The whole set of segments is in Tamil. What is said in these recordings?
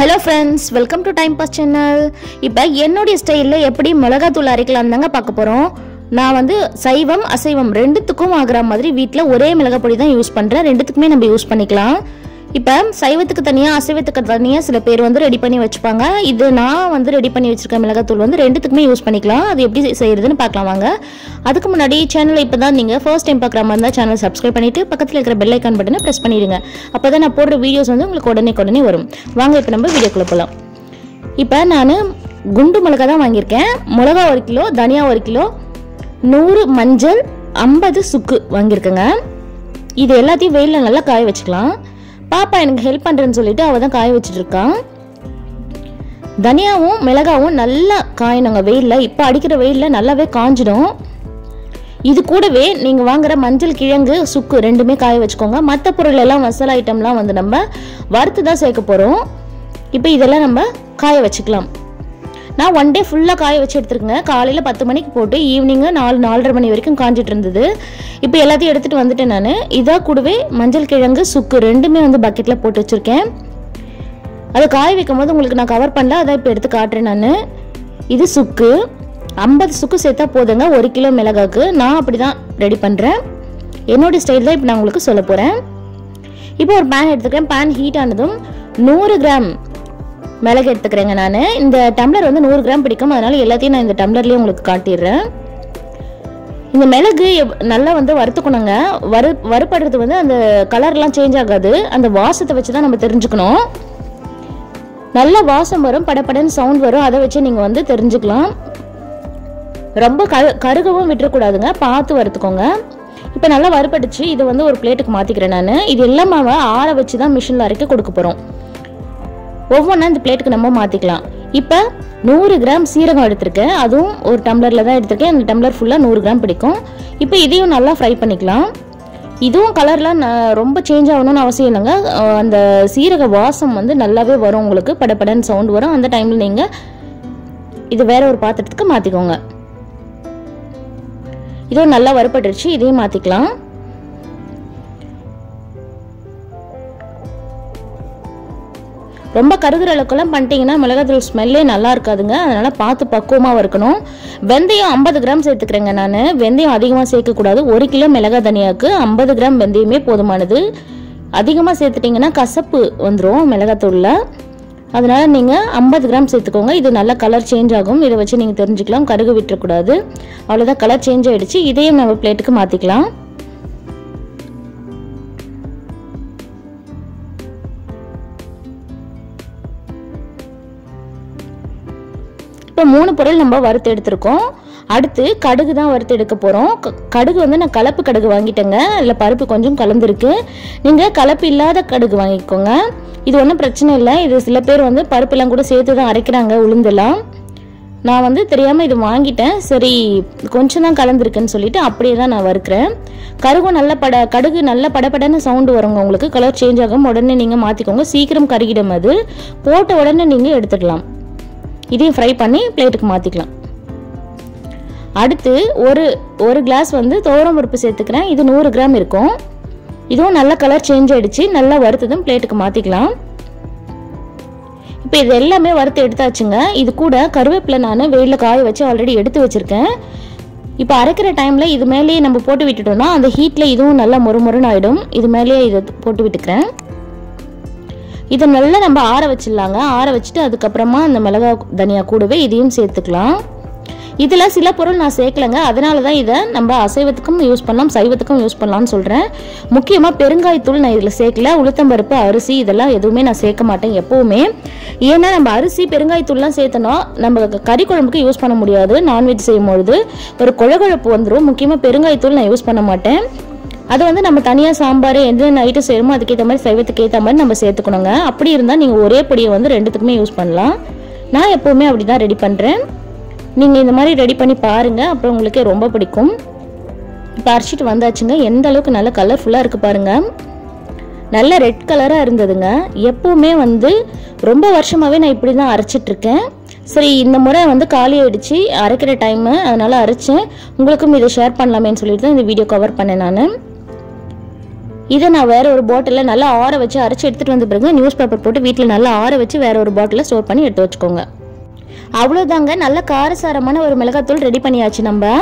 Hello friends welcome to time pass channel இப்போ என்னுடைய ஸ்டைலில் எப்படி மிளகாத்தூள் அரைக்கலாம் தாங்க பார்க்க போகிறோம் நான் வந்து சைவம் அசைவம் ரெண்டுத்துக்கும் ஆகிற மாதிரி வீட்டில் ஒரே மிளகாப்பொடி தான் யூஸ் பண்ணுறேன் ரெண்டுத்துக்குமே நம்ம யூஸ் பண்ணிக்கலாம். இப்போ சைவத்துக்கு தனியாக அசைவத்துக்கு தனியாக சில பேர் வந்து ரெடி பண்ணி வச்சுப்பாங்க. இது நான் வந்து ரெடி பண்ணி வச்சுருக்கேன் மிளகாத்தூள் வந்து ரெண்டுத்துக்குமே யூஸ் பண்ணிக்கலாம். அது எப்படி செய்யறதுன்னு பார்க்கலாம் வாங்க. அதுக்கு முன்னாடி சேனலை இப்போ தான் நீங்கள் ஃபர்ஸ்ட் டைம் பார்க்குற மாதிரி இருந்தால் சேனல் சப்ஸ்கிரைப் பண்ணிவிட்டு பக்கத்தில் இருக்கிற பெல் ஐக்கான் பட்டனை ப்ரெஸ் பண்ணிடுங்க. அப்போ தான் நான் போடுற வீடியோஸ் வந்து உங்களுக்கு உடனே உடனே வரும். வாங்க இப்போ நம்ம வீடியோக்குள்ளே போகலாம் இப்போ நான் குண்டு மிளகா தான் வாங்கியிருக்கேன். மிளகா ஒரு கிலோ தனியா ஒரு கிலோ நூறு மஞ்சள் ஐம்பது சுக்கு வாங்கியிருக்கேங்க. இது எல்லாத்தையும் வெயிலில் நல்லா காய வச்சுக்கலாம். பாப்பா எனக்கு ஹெல்ப் பண்ணுறேன்னு சொல்லிட்டு அவள் தான் காய வச்சுட்டு இருக்கான் தனியாவும் மிளகாவும் நல்லா காயணுங்க வெயிலில். இப்போ அடிக்கிற வெயிலில் நல்லாவே காஞ்சிடும். இது கூடவே நீங்கள் வாங்குற மஞ்சள் கிழங்கு சுக்கு ரெண்டுமே காய வச்சுக்கோங்க. மற்ற பொருள் எல்லாம் மசாலா ஐட்டம்லாம் வந்து நம்ம வறுத்து தான் சேர்க்க போகிறோம் இப்போ இதெல்லாம் நம்ம காய வச்சுக்கலாம். நான் ஒன் டே ஃபுல்லாக காய வச்சு எடுத்துருக்கேங்க. காலையில் பத்து மணிக்கு போட்டு ஈவினிங்கு நாலு நாலரை மணி வரைக்கும் காஞ்சிட்டு இருந்தது. இப்போ எல்லாத்தையும் எடுத்துகிட்டு வந்துட்டேன் நான். இதாக கூடவே மஞ்சள் கிழங்கு சுக்கு ரெண்டுமே வந்து பக்கெட்டில் போட்டு வச்சுருக்கேன். அதை காய வைக்கும் போது உங்களுக்கு நான் கவர் பண்ணல. அதை இப்போ எடுத்து காட்டுறேன் நான். இது சுக்கு. ஐம்பது சுக்கு சேர்த்தா போதுங்க. ஒரு கிலோ மிளகாக்கு. நான் அப்படி தான் ரெடி பண்ணுறேன் என்னோடய ஸ்டைல் தான் இப்போ நான் உங்களுக்கு சொல்ல போகிறேன் இப்போ ஒரு பேன் எடுத்துக்கிறேன். பேன் ஹீட் ஆனதும் நூறு கிராம் மிளகு எடுத்துக்கிறேங்க நான். இந்த டம்ளர் வந்து நூறு கிராம் பிடிக்கும். அதனால் எல்லாத்தையும் நான் இந்த டம்ளர்லேயே உங்களுக்கு காட்டிடுறேன். இந்த மிளகு நல்லா வந்து வறுத்துக்கணுங்க. வறு வறுப்படுறது வந்து அந்த கலர்லாம் சேஞ்ச் ஆகாது. அந்த வாசத்தை வச்சு தான் நம்ம தெரிஞ்சுக்கணும். நல்ல வாசம் வரும் படபடன்னு சவுண்ட் வரும். அதை வச்சு நீங்கள் வந்து தெரிஞ்சுக்கலாம். ரொம்ப கரு கருகவும் விட்டுறக்கூடாதுங்க. பார்த்து வறுத்துக்கோங்க. இப்போ நல்லா வறுப்படிச்சு இது வந்து ஒரு பிளேட்டுக்கு மாற்றிக்கிறேன் நான். இது எல்லாமே ஆற வச்சு தான் மிஷினில் அரைக்க கொடுக்க போகிறோம் ஒவ்வொன்றா இந்த பிளேட்டுக்கு நம்ம மாற்றிக்கலாம் இப்போ நூறு கிராம் சீரகம் எடுத்திருக்கேன். அதுவும் ஒரு டம்ளரில் தான் எடுத்திருக்கேன். அந்த டம்ளர் ஃபுல்லாக நூறு கிராம் பிடிக்கும். இப்போ இதையும் நல்லா ஃப்ரை பண்ணிக்கலாம். இதுவும் கலர்லாம் ந- ரொம்ப சேஞ்ச் ஆகணும்னு அவசியம் இல்லைங்க. அந்த சீரக வாசம் வந்து நல்லாவே வரும் உங்களுக்கு. படபடன்னு சவுண்ட் வரும். அந்த டைமில் நீங்கள் இது வேற ஒரு பாத்திரத்துக்கு மாற்றிக்கோங்க இதுவும் நல்லா வறுபட்டுருச்சு. இதையும் மாற்றிக்கலாம் ரொம்ப கருகிற அளவுக்குலாம் பண்ணிட்டீங்கன்னா மிளகாத்தூள் ஸ்மெல்லே நல்லா இருக்காதுங்க. அதனால் பார்த்து பக்குவமாக இருக்கணும். வெந்தயம் ஐம்பது கிராம் சேர்த்துக்கிறேங்க நான். வெந்தயம் அதிகமாக சேர்க்கக்கூடாது ஒரு கிலோ மிளகா தனியாவுக்கு ஐம்பது கிராம் வெந்தயமே போதுமானது. அதிகமாக சேர்த்துட்டிங்கன்னா கசப்பு வந்துடும் மிளகாத்தூளில். அதனால் நீங்கள் ஐம்பது கிராம் சேர்த்துக்கோங்க. இது நல்ல கலர் சேஞ்ச் ஆகும். இதை வச்சு நீங்கள் தெரிஞ்சுக்கலாம். கருகு விட்டுறக்கூடாது. அவ்வளோதான் கலர் சேஞ்ச் ஆகிடுச்சு இதையும் நம்ம பிளேட்டுக்கு மாற்றிக்கலாம் இப்போ மூணு பொருள் நம்ம வறுத்து எடுத்திருக்கோம். அடுத்து கடுகு தான் வறுத்து எடுக்க போகிறோம் கடுகு வந்து நான் கலப்பு கடுகு வாங்கிட்டேங்க. இல்லை பருப்பு கொஞ்சம் கலந்துருக்கு. நீங்கள் கலப்பு இல்லாத கடுகு வாங்கிக்கோங்க. இது ஒன்றும் பிரச்சனை இல்லை. இது சில பேர் வந்து பருப்பெல்லாம் கூட சேர்த்து தான் அரைக்கிறாங்க உளுந்தெல்லாம். நான் வந்து தெரியாமல் இது வாங்கிட்டேன். சரி கொஞ்சம் தான் கலந்துருக்குன்னு சொல்லிட்டு அப்படியே தான் நான் வறுக்கிறேன். கருகும் நல்ல பட கடுகு நல்ல படபடன்னு சவுண்டு வருங்க உங்களுக்கு. கலர் சேஞ்ச் ஆகும். உடனே நீங்கள் மாற்றிக்கோங்க சீக்கிரம் கருகிடும் அது. போட்ட உடனே நீங்கள் எடுத்துடலாம் இதையும் ஃப்ரை பண்ணி பிளேட்டுக்கு மாற்றிக்கலாம் அடுத்து ஒரு ஒரு கிளாஸ் வந்து துவரம் பருப்பு சேர்த்துக்கிறேன். இது நூறு கிராம் இருக்கும். இதுவும் நல்ல கலர் சேஞ்ச் ஆகிடுச்சு நல்லா வறுத்ததும் பிளேட்டுக்கு மாற்றிக்கலாம் இப்போ இது எல்லாமே வறுத்து எடுத்தாச்சுங்க. இது கூட கருவேப்பிலை நான் வெயிலில் காய வச்சு ஆல்ரெடி எடுத்து வச்சுருக்கேன். இப்போ அரைக்கிற டைமில் இது மேலேயே நம்ம போட்டு விட்டுட்டோம்னா அந்த ஹீட்டில் இதுவும் நல்லா மொறுமொறுன்னு ஆகிடும் இது மேலேயே இதை போட்டு விட்டுக்கிறேன். இதை நல்லா நம்ம ஆற வச்சிடலாங்க. ஆற வச்சுட்டு அதுக்கப்புறமா அந்த மிளகா தனியா கூடவே இதையும் சேர்த்துக்கலாம். இதில் சில பொருள் நான் சேர்க்கலைங்க. அதனால தான் இதை நம்ம அசைவத்துக்கும் யூஸ் பண்ணலாம் சைவத்துக்கும் யூஸ் பண்ணலாம்னு சொல்கிறேன் முக்கியமாக பெருங்காயத்தூள் நான் இதில் சேர்க்கல. உளுத்தம்பருப்பு அரிசி இதெல்லாம் எதுவுமே நான் சேர்க்க மாட்டேன் எப்போவுமே. ஏன்னா நம்ம அரிசி பெருங்காயத்தூள்லாம் சேர்த்தோன்னா நம்ம கறி குழம்புக்கு யூஸ் பண்ண முடியாது. நான்வெஜ் செய்யும் பொழுது ஒரு குழகுழப்பு வந்துடும் முக்கியமாக பெருங்காயத்தூள் நான் யூஸ் பண்ண மாட்டேன். அது வந்து நம்ம தனியாக சாம்பார் எந்த நைட்டு செய்யணுமோ அதுக்கேற்ற மாதிரி சைவத்துக்கு ஏற்ற மாதிரி நம்ம சேர்த்துக்கணுங்க. அப்படி இருந்தால் நீங்கள் ஒரே பொடியை வந்து ரெண்டுத்துக்குமே யூஸ் பண்ணலாம். நான் எப்போவுமே அப்படி தான் ரெடி பண்ணுறேன் நீங்கள் இந்த மாதிரி ரெடி பண்ணி பாருங்கள் அப்புறம் உங்களுக்கு ரொம்ப பிடிக்கும். இப்போ அரைச்சிட்டு வந்தாச்சுங்க. எந்த அளவுக்கு நல்ல கலர்ஃபுல்லாக இருக்குது பாருங்கள் நல்ல ரெட் கலராக இருந்ததுங்க. எப்போவுமே வந்து ரொம்ப வருஷமாகவே நான் இப்படி தான் அரைச்சிட்ருக்கேன். சரி இந்த முறை வந்து காலி ஆயிடுச்சு. அரைக்கிற டைமு அதனால் அரைச்சேன். உங்களுக்கும் இதை ஷேர் பண்ணலாமேன்னு சொல்லிட்டு தான் இந்த வீடியோ கவர் பண்ணேன் நான். இதை நான் வேற ஒரு பாட்டிலில் நல்லா ஆற வச்சு அரைச்சி எடுத்துகிட்டு வந்த பிறகு நியூஸ் பேப்பர் போட்டு வீட்டில் நல்லா ஆற வச்சு வேற ஒரு பாட்டிலில் ஸ்டோர் பண்ணி எடுத்து வச்சுக்கோங்க. அவ்வளோதாங்க நல்ல காரசாரமான ஒரு மிளகாத்தூள் ரெடி பண்ணியாச்சு நம்ம.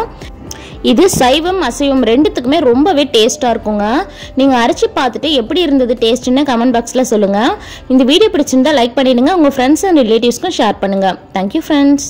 இது சைவம் அசைவம் ரெண்டுத்துக்குமே ரொம்பவே டேஸ்ட்டாக இருக்குங்க. நீங்கள் அரைச்சி பார்த்துட்டு எப்படி இருந்தது டேஸ்ட்டுன்னு கமெண்ட் பாக்ஸில் சொல்லுங்கள் இந்த வீடியோ பிடிச்சிருந்தா லைக் பண்ணிடுங்க. உங்கள் ஃப்ரெண்ட்ஸ் அண்ட் ரிலேட்டிவ்ஸ்க்கும் ஷேர் பண்ணுங்கள் தேங்க்யூ ஃப்ரெண்ட்ஸ்